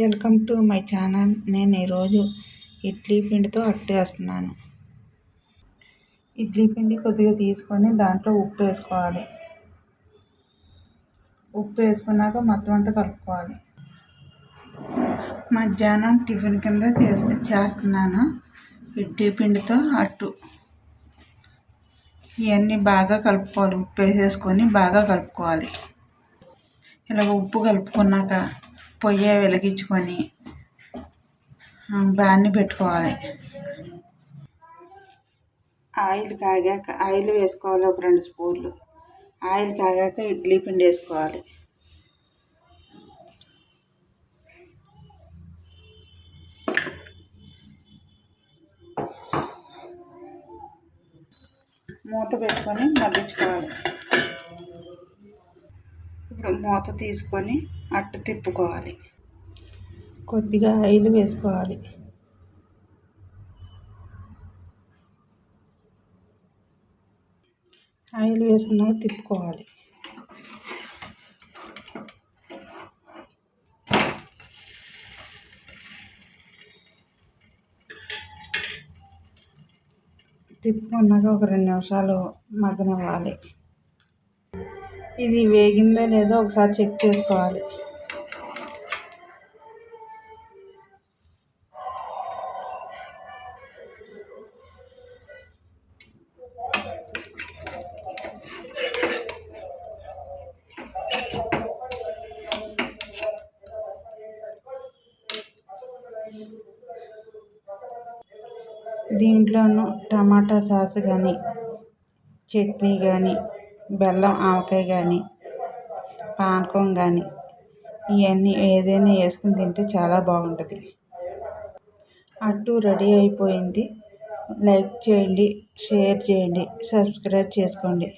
Welcome to my channel. నేను ఈరోజు ఇడ్లీ పిండితో అట్టేస్తున్నాను ఇడ్లీ పిండి కొద్దిగా తీసుకొని దాంట్లో ఉప్పు వేసుకోవాలి. ఉప్పు వేసుకున్నాక మొత్తం అంతా కలుపుకోవాలి. మధ్యాహ్నం టిఫిన్ కింద చేసి చేస్తున్నాను ఇడ్లీ పిండితో అట్టు. ఇవన్నీ బాగా కలుపుకోవాలి. ఉప్పు వేసేసుకొని బాగా కలుపుకోవాలి. ఇలాగ ఉప్పు కలుపుకున్నాక పొయ్యి వెలిగించుకొని బాణీ పెట్టుకోవాలి. ఆయిల్ కాగాక ఆయిల్ వేసుకోవాలి ఒక రెండు స్పూన్లు. ఆయిల్ కాగాక ఇడ్లీ పిండి వేసుకోవాలి. మూత పెట్టుకొని మగ్గించుకోవాలి. ఇప్పుడు మూత తీసుకొని అట్టు తిప్పుకోవాలి. కొద్దిగా ఆయిల్ వేసుకోవాలి. ఆయిల్ వేసుకున్నాక తిప్పుకోవాలి. తిప్పుకున్నాక ఒక రెండు నిమిషాలు మగ్గనివ్వాలి. ఇది వేగిందా లేదో ఒకసారి చెక్ చేసుకోవాలి. దీంట్లోనూ టమాటా సాస్ కానీ చట్నీ కానీ బెల్లం ఆవకాయ కానీ పానకం కానీ ఇవన్నీ ఏదైనా వేసుకుని తింటే చాలా బాగుంటుంది. అట్టు రెడీ అయిపోయింది. లైక్ చేయండి షేర్ చేయండి సబ్స్క్రైబ్ చేసుకోండి.